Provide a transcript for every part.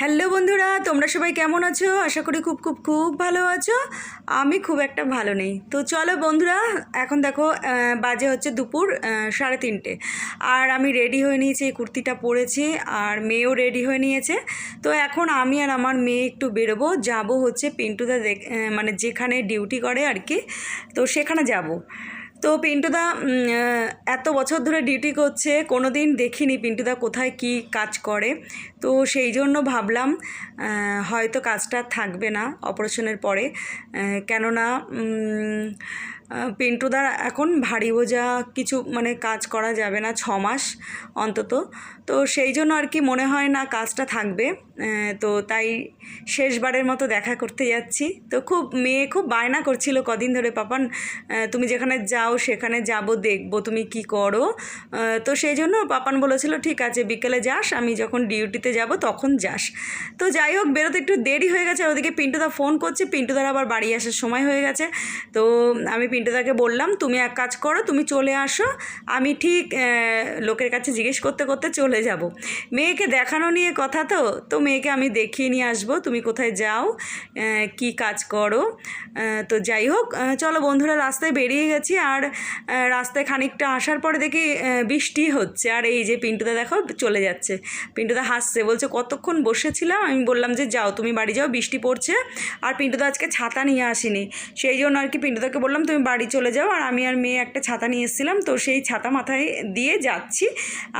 Hello বন্ধুরা, তোমরা সবাই কেমন আছো? আশা করি খুব খুব খুব ভালো আছো। আমি খুব একটা ভালো নেই। তো চলো বন্ধুরা, এখন দেখো বাজে হচ্ছে দুপুর সাড়ে তিনটে। আর আমি রেডি হয়ে নিয়েছি, এই কুর্তিটা পরেছি, আর মেয়েও রেডি হয়ে নিয়েছে। তো এখন আমি আর আমার মেয়ে একটু বেরোবো, যাব হচ্ছে পিন্টুদা মানে যেখানে ডিউটি করে আর কি, তো সেখানে যাব। তো পিন্টুদা এত বছর ধরে ডিউটি করছে কোনো দিন দেখিনি পিন্টুদা কোথায় কি কাজ করে। তো সেই জন্য ভাবলাম হয়তো কাজটা থাকবে না অপারেশনের পরে। কেননা পিন্টুদার এখন ভারী বোঝা কিছু মানে কাজ করা যাবে না, ছ মাস অন্তত। তো সেই জন্য আর কি মনে হয় না কাজটা থাকবে। তো তাই শেষবারের মতো দেখা করতে যাচ্ছি। তো খুব, মেয়ে খুব বায়না করছিল কদিন ধরে, পাপান তুমি যেখানে যাও সেখানে যাব, দেখব তুমি কি করো। তো সেই জন্য পাপান বলেছিল, ঠিক আছে, বিকেলে যাস, আমি যখন ডিউটিতে যাব তখন যাস। তো যাই হোক, বেরোতে একটু দেরি হয়ে গেছে ওদিকে পিন্টুদা ফোন করছে, পিন্টুদার আবার বাড়ি আসার সময় হয়ে গেছে। তো আমি পিন্টুদাকে বললাম, তুমি এক কাজ করো, তুমি চলে আসো, আমি ঠিক লোকের কাছে জিজ্ঞেস করতে করতে চলে যাব। মেয়েকে দেখানো নিয়ে কথা তো তো মেয়েকে আমি দেখিয়ে নিয়ে আসব, তুমি কোথায় যাও কি কাজ করো? তো যাই হোক চলো বন্ধুরা, রাস্তায় বেরিয়ে গেছি, আর রাস্তায় খানিকটা আসার পরে দেখি বৃষ্টি হচ্ছে, আর এই যে পিন্টুদা দেখো চলে যাচ্ছে। পিন্টুদা হাসছে, বলছে, কতক্ষণ বসেছিলাম? আমি বললাম যে, যাও, তুমি বাড়ি যাও, বৃষ্টি পড়ছে, আর পিন্টুদা আজকে ছাতা নিয়ে আসিনি। সেই জন্য আর কি পিন্টুদাকে বললাম, তুমি বাড়ি চলে যাও। আর আমি আর মেয়ে একটা ছাতা নিয়ে এসেছিলাম, তো সেই ছাতা মাথায় দিয়ে যাচ্ছি।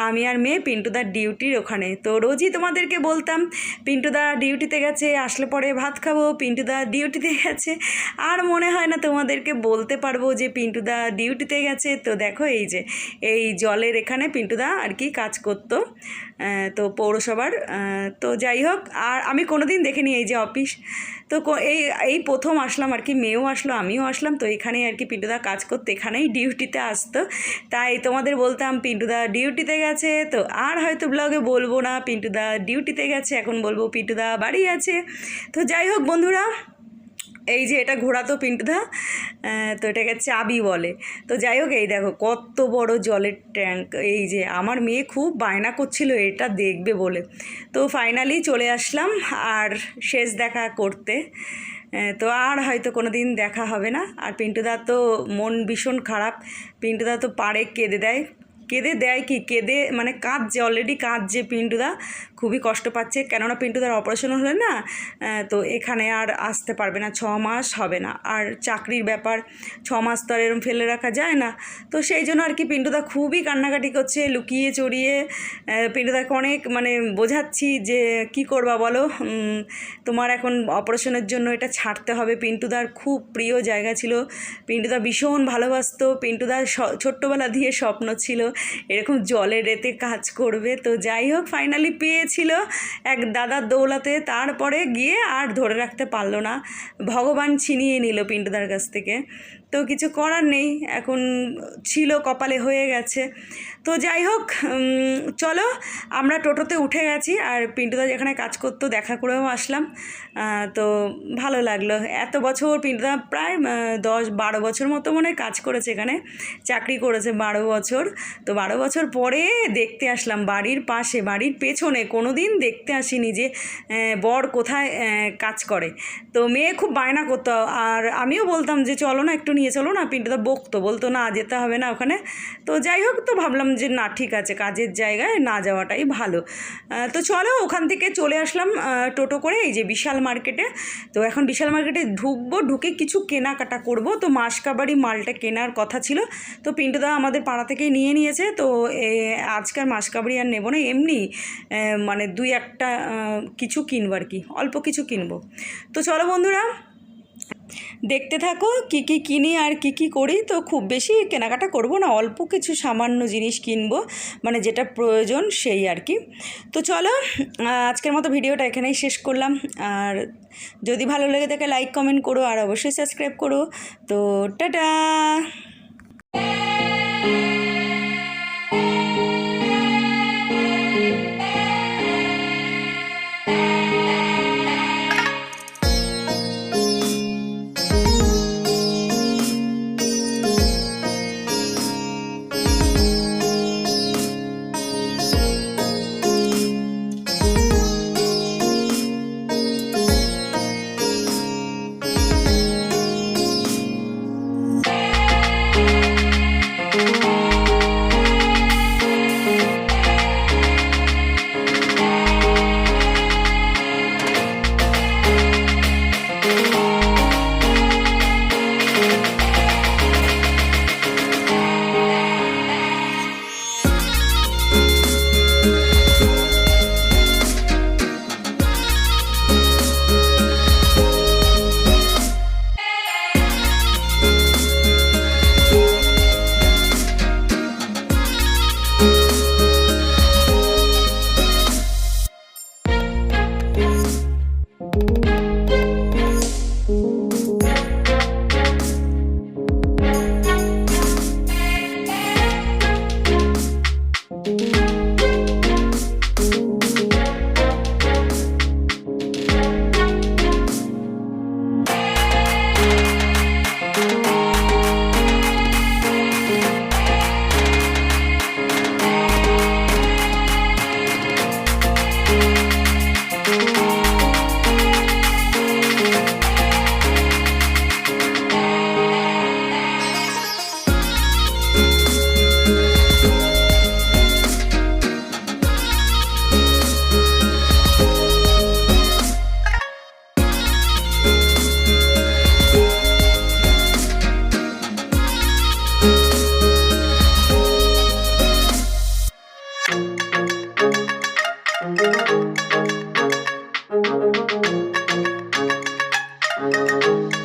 আমি আর মেয়ে পিন্টুদার ডিউটির ওখানে। তো রোজই তোমাদেরকে বলতাম পিন্টুদা ডিউটিতে গেছে, আসলে পরে ভাত খাব পিন্টুদা ডিউটিতে গেছে। আর মনে হয় না তোমাদেরকে বলতে পারব যে পিন্টুদা ডিউটিতে গেছে। তো দেখো এই যে, এই জলের এখানে পিন্টুদা আর কি কাজ করতো তো পৌরসভার তো যাই হোক, আর আমি কোনো দিন দেখিনি এই যে অফিস। তো এই এই প্রথম আসলাম আর কি, মেয়েও আসলো, আমিও আসলাম। তো এখানে আর কি পিন্টুদা কাজ করতো এখানেই ডিউটিতে আসতো। তাই তোমাদের বলতাম পিন্টুদা ডিউটিতে গেছে তো আর হয়তো ব্লগে বলব না। পিন্টুদা ডিউটিতে গেছে এখন বলব পিন্টুদা বাড়ি আছে। তো যাই হোক বন্ধুরা এই যে এটা ঘোরাতো পিন্টুদা আহ, তো এটাকে চাবি বলে। তো যাই হোক এই দেখো কত বড় জলের ট্যাঙ্ক। এই যে আমার মেয়ে খুব বায়না করছিল এটা দেখবে বলে। তো ফাইনালি চলে আসলাম আর শেষ দেখা করতে। তো আর হয়তো কোনো দিন দেখা হবে না। আর পিন্টুদা তো মন ভীষণ খারাপ। পিন্টুদা তো পাড়ে কেঁদে দেয়। কেঁদে দেয় কি? কেঁদে মানে কাঁদছে অলরেডি কাঁদছে পিন্টুদা। খুবই কষ্ট পাচ্ছে। কেননা পিন্টুদার অপারেশন হলে না তো এখানে আর আসতে পারবে না, ছ মাস হবে না। আর চাকরির ব্যাপার, ছ মাস তো আর এরম ফেলে রাখা যায় না। তো সেই জন্য আর কি পিন্টুদা খুবই কান্নাকাটি করছে, লুকিয়ে চড়িয়ে। পিন্টুদাকে অনেক মানে বোঝাচ্ছি যে, কি করবা বলো? তোমার এখন অপারেশনের জন্য এটা ছাড়তে হবে। পিন্টুদার খুব প্রিয় জায়গা ছিল। পিন্টুদা ভীষণ ভালোবাসতো। পিন্টুদার ছোট্টবেলা দিয়ে স্বপ্ন ছিল। এরকম জলে রেতে কাজ করবে। তো যাই হোক ফাইনালি পেয়েছিল এক দাদার দৌলাতে। তারপরে গিয়ে আর ধরে রাখতে পারল না। ভগবান ছিনিয়ে নিল পিন্টুদার কাছ থেকে। তো কিছু করার নেই, এখন ছিল, কপালে হয়ে গেছে। তো যাই হোক চলো, আমরা টোটোতে উঠে গেছি আর পিন্টুদা যেখানে কাজ করতো দেখা করেও আসলাম। তো ভালো লাগল। এত বছর পিন্টুদা প্রায় দশ বারো বছর মতো মনে কাজ করেছে এখানে, চাকরি করেছে বারো বছর। তো বারো বছর পরে দেখতে আসলাম বাড়ির পাশে, বাড়ির পেছনে কোনো দিন দেখতে আসিনি যে বর কোথায় কাজ করে। তো মেয়ে খুব বায়না করতো। আর আমিও বলতাম যে, চলো না একটু নিয়ে চলো না পিন্টুদা বকতো, বলতো না যেতে হবে না ওখানে। তো যাই হোক, তো ভাবলাম যে না, ঠিক আছে, কাজের জায়গায় না যাওয়াটাই ভালো। তো চলো ওখান থেকে চলে আসলাম টোটো করে, এই যে বিশাল মার্কেটে। তো এখন বিশাল মার্কেটে ঢুকবো, ঢুকে কিছু কেনাকাটা করব। তো মাসকাবাড়ি মালটা কেনার কথা ছিল। তো পিন্টুদা আমাদের পাড়া থেকেই নিয়ে নিয়েছে। তো আজকাল মাসকাবাড়ি আর নেব না, এমনি মানে দুই একটা কিছু কিনবো আর কি, অল্প কিছু কিনবো। তো চলো বন্ধুরা দেখতে থাকো, কি কি কিনি আর কি কি করি। তো খুব বেশি কেনাকাটা করব না, অল্প কিছু সামান্য জিনিস কিনব মানে যেটা প্রয়োজন সেই আর কি। তো চলো আজকের মতো ভিডিওটা এখানেই শেষ করলাম। আর যদি ভালো লেগে থাকে লাইক কমেন্ট করো, আর অবশ্যই সাবস্ক্রাইব করো। তো টাটা! you